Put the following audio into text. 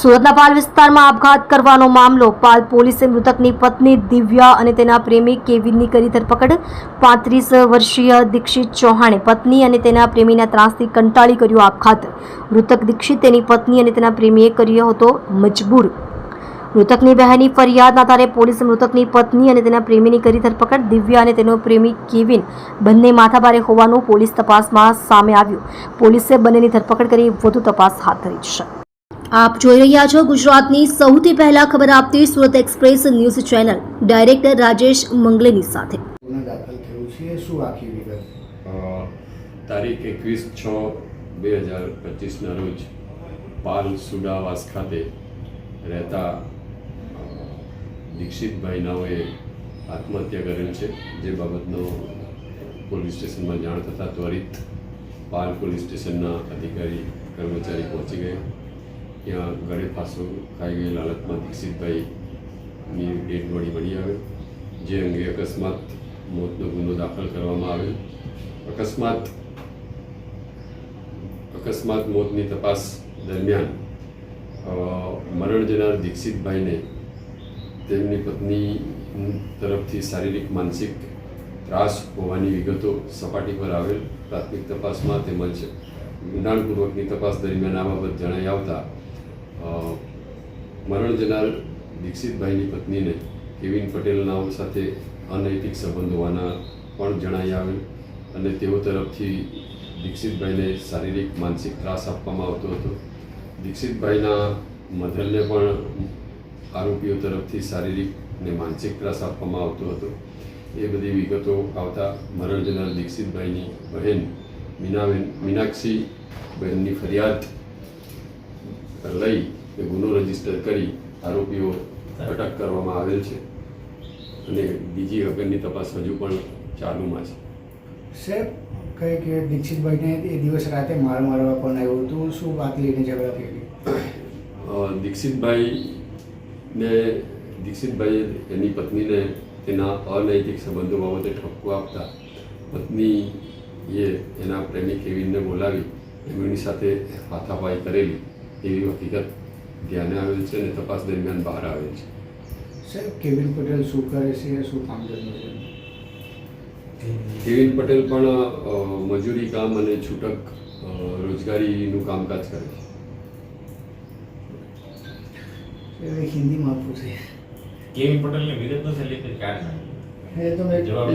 સુરતના પાલ વિસ્તારમાં આપઘાત કરવાનો મામલો. પાલ પોલીસે મૃતકની પત્ની દિવ્યા અને તેના પ્રેમી કેવિનની કરી ધરપકડ. પાંત્રીસ વર્ષીય દીક્ષિત ચૌહાણે પત્ની અને તેના પ્રેમીના ત્રાસથી કંટાળી કર્યો આપઘાત. મૃતક દીક્ષિત તેની પત્ની અને તેના પ્રેમીએ કર્યો હતો મજબૂર. મૃતકની બહેનની ફરિયાદના આધારે પોલીસે મૃતકની પત્ની અને તેના પ્રેમીની કરી ધરપકડ. દિવ્યા અને તેનો પ્રેમી કેવિન બંને માથાભારે હોવાનું પોલીસ તપાસમાં સામે આવ્યું. પોલીસે બંનેની ધરપકડ કરી વધુ તપાસ હાથ ધરી છે. આપ જોઈ રહ્યા છો ગુજરાતની સૌથી પહેલા ખબર આપતી Surat express news channel. Director Rajesh મંગલેની સાથે. ગુનો દાખલ થયો છે? શું આખી વિગત અ, તારીખ એકવીસ છ બે હજાર પચીસના રોજ પાલ સુડાવાસ ખાતે રહેતા દીક્ષિતભાઈ નાઓએ આત્મહત્યા કરેલ છે. જે બાબતનો પોલીસ સ્ટેશનમાં જાણ થતાં ત્વરિત પાલ પોલીસ સ્ટેશનના અધિકારી કર્મચારી પહોંચી ગયા. ત્યાં ગળે ફાંસો ખાઈ ગઈ લાલતમાં દીક્ષિતભાઈની ડેડ બોડી મળી આવે. જે અંગે અકસ્માત મોતનો ગુનો દાખલ કરવામાં આવેલ અકસ્માત અકસ્માત મોતની તપાસ દરમિયાન મરણ જનાર દીક્ષિતભાઈને તેમની પત્ની તરફથી શારીરિક, માનસિક ત્રાસ હોવાની વિગતો સપાટી પર આવેલ પ્રાથમિક તપાસમાં તેમજ ઊંડાણપૂર્વકની તપાસ દરમિયાન આ બાબત જણાઈ આવતા મરણ જનાર દીક્ષિતભાઈની પત્નીને કેવિન પટેલ નામ સાથે અનૈતિક સંબંધ હોવાના પણ જણાઈ આવેલ અને તેઓ તરફથી દીક્ષિતભાઈને શારીરિક, માનસિક ત્રાસ આપવામાં આવતો હતો. દીક્ષિતભાઈના મધરને પણ આરોપીઓ તરફથી શારીરિક ને માનસિક ત્રાસ આપવામાં આવતો હતો. એ બધી વિગતો આવતા મરણ જનાર દીક્ષિતભાઈની બહેન મીનાબેન મીનાક્ષી બહેનની ફરિયાદ લઈ એ ગુનો રજિસ્ટર કરી આરોપીઓ અટક કરવામાં આવેલ છે. અને બીજી અગરની તપાસ હજુ પણ ચાલુમાં છે. સાહેબ કહે કે દીક્ષિતભાઈને એ દિવસ રાતે માર મારવા પણ આવ્યું હતું. શું વાત લઈને ઝઘડા થઈ ગઈ? અ, દીક્ષિતભાઈને દીક્ષિતભાઈએ એની પત્નીને તેના અનૈતિક સંબંધો બાબતે ઠપકો આપતા પત્નીએ એના પ્રેમી કેવિનને બોલાવી એમની સાથે હાથાપાઈ કરેલી. એવી હકીકત ધ્યાને આવેલ છે અને તપાસ દરમિયાન બહાર આવેલ છે. સાહેબ કેવિન પટેલ શું કરે છે શું કામ કરતું છે? કેવિન પટેલ પણ મજૂરી કામ અને છૂટક રોજગારીનું કામકાજ કરે છે. હિન્દીમાં આપવું છે કેવિન પટેલને વિગત નથી લીધી કારણ એ તો મેં જવાબ